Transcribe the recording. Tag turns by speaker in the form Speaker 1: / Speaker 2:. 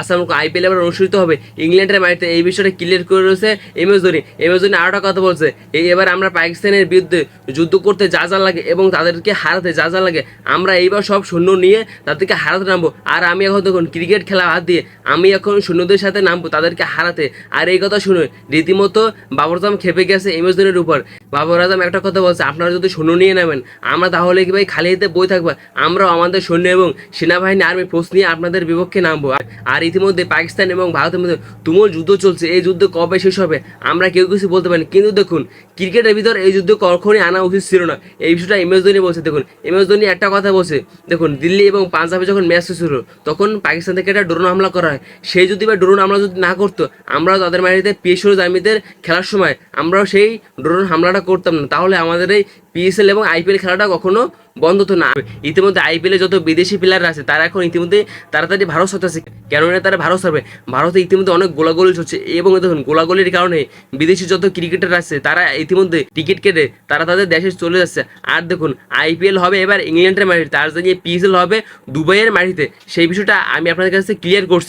Speaker 1: Assam IPL এবার অনুষ্ঠিত হবে। ইংল্যান্ডের মাটিতে এই বিষয়টা ক্লিয়ার করে রয়েছে M S Dhoni. M S Dhoni আরেকটা কথা বলছে, এই এবার আমরা পাকিস্তানের বিরুদ্ধে যুদ্ধ করতে যা যা লাগে এবং তাদেরকে হারাতে যা যা লাগে, আমরা এইবার সব সৈন্য নিয়ে তাদেরকে হারাতে নামবো। আর আমি এখন দেখুন ক্রিকেট খেলা হাত দিয়ে আমি এখন সৈন্যদের সাথে নামবো তাদেরকে হারাতে। আর এই কথা শুনে রীতিমতো বাবর আজম খেপে গেছে এম এস ধোনির উপর। বাবর আজম একটা কথা বলছে, আপনারা যদি সৈন্য নিয়ে নেবেন আমরা তাহলে কি ভাই খালি হাতে বই থাকব? আমরাও আমাদের সৈন্য এবং সেনাবাহিনী আর্মি ফোর্স নিয়ে আপনাদের বিপক্ষে নামবো। আর ইতিমধ্যে পাকিস্তান এবং ভারতের মধ্যে তুমুল যুদ্ধ চলছে, এই যুদ্ধ কবে শেষ হবে আমরা কেউ কিছু বলতে পারি। কিন্তু দেখুন, ক্রিকেটের ভিতর এই যুদ্ধ কখনই আনা উচিত ছিল না। এই বিষয়টা এম এস ধোনি বলছে, দেখুন এম এস ধোনি একটা কথা বলছে, দেখুন, দিল্লি এবং পাঞ্জাবে যখন ম্যাচ শেষ হলো, তখন পাকিস্তান থেকে একটা ড্রোন হামলা করা হয়। সেই যদি বা ড্রোন হামলা যদি না করতো, আমরাও তাদের মাটিতে পিএসও জামিদের খেলার সময় আমরাও সেই ড্রোন হামলাটা করতাম না। তাহলে আমাদের এই পিএসএল এবং আইপিএল খেলাটা কখনো বন্ধ হতো না। ইতিমধ্যে আইপিএলে যত বিদেশি প্লেয়ার আছে, তারা এখন ইতিমধ্যে তাড়াতাড়ি ভারত সাথে কেননা তারা ভারত সারবে ভারতে ইতিমধ্যে অনেক গোলাগুলি হচ্ছে এবং দেখুন, গোলাগুলির কারণে বিদেশি যত ক্রিকেটার আছে, তারা ইতিমধ্যে টিকিট কেটে তারা তাদের দেশে চলে যাচ্ছে। আর দেখুন আইপিএল হবে এবার ইংল্যান্ডের মাটিতে আর যে পিএসএল হবে দুবাইয়ের মাটিতে। সেই বিষয়টা আমি আপনাদের কাছে ক্লিয়ার করছি।